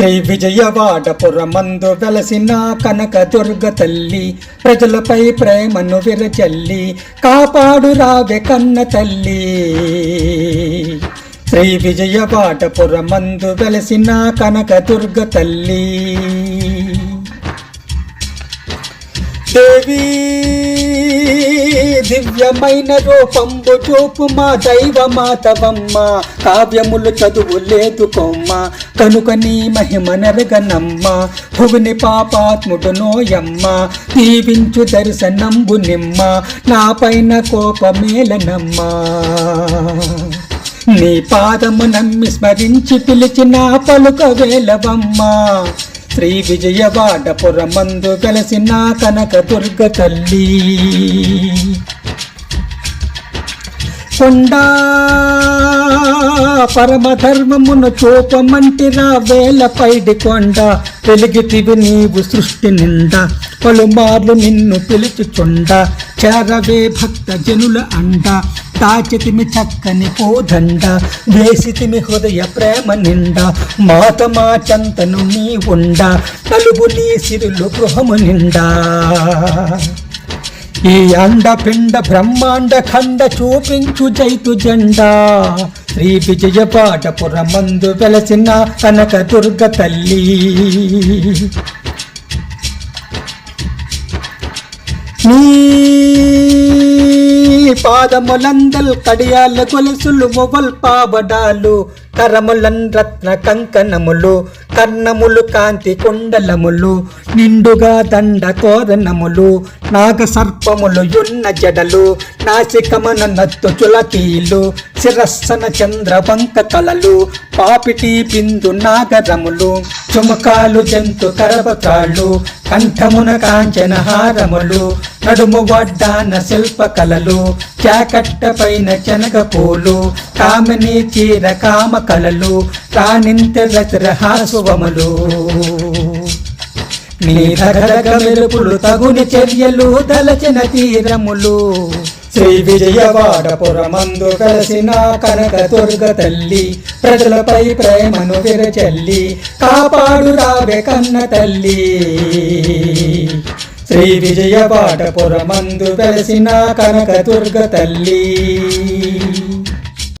శ్రీ విజయవాడపురమందు వెలసిన కనక దుర్గ తల్లి ప్రజలపై ప్రేమను విరచల్లి కాపాడు రావె కన్న తల్లి. శ్రీ విజయవాడపురమందు వెలసిన కనక దుర్గ తల్లి. దేవీ దివ్యమైన రూపంబు చూపు మా దైవ మాతవమ్మ కావ్యములు చదువు లేదు కొమ్మ. కనుక నీ మహిమ నరగనమ్మ. భువిని పాపాత్ముడు నోయమ్మ. దీవించు దర్శనంబు నిమ్మ. నాపైన కోపమేలనమ్మ. నీ పాదము నమ్మి స్మరించి పిలిచిన పలుక వేలవమ్మా. శ్రీ విజయవాడపురమందు వెలసిన కనక దుర్గ తల్లి. కొండా పరమధర్మమును చూపమంటిరా వేల పైడి కొండ. వెలిగితివి నీవు సృష్టి నిండా. పలుమార్లు నిన్ను పిలుచుచుండ. చేరవే భక్త జనుల అండ. దాచితిమి చక్కని పోదండ వేసితిమి హృదయ ప్రేమ నిండా. మాత మా చంతను నీ ఉండ నలుగు నీ సిరులు గృహము నిండా. ఈ అండ పిండ బ్రహ్మాండ ఖండ చూపించు జైతు జెండా. శ్రీ విజయపాటపురమందు వెలసిన కనక దుర్గ తల్లి. నీ పాదములందల్ కడియాల గొలుసులు మొబల్ పావడాలు కరములన్ రత్న కంకణములు కర్ణములు కాంతి కుండలములు నిండుగా దండ తోరణములు నాగ సర్పములు యున్న జడలు నాసికమన నత్తు చులకీలు శిరస్సన చంద్ర పంక కళలు పాపిటి బిందు నాగరములు చుమకాలు జంతు కరబకాళ్ళు కంఠమున కాంచన హారములు నడుము వడ్డాన శిల్ప కళలు జాకట్ట పైన చెనగపూలు పూలు కామిని చీర కామ కళలు రాణింత రసరహాసువములు నీ రగరగ మెరుపులు తగుని చర్యలు దలచిన తీరములు. శ్రీ విజయవాడపురమందు కలిసిన కనక దుర్గ తల్లి ప్రజలపై ప్రేమను విరచల్లి కాపాడు రావే కన్న తల్లి. శ్రీ విజయపాటపురమందు వెలసిన కనకదుర్గ తల్లి.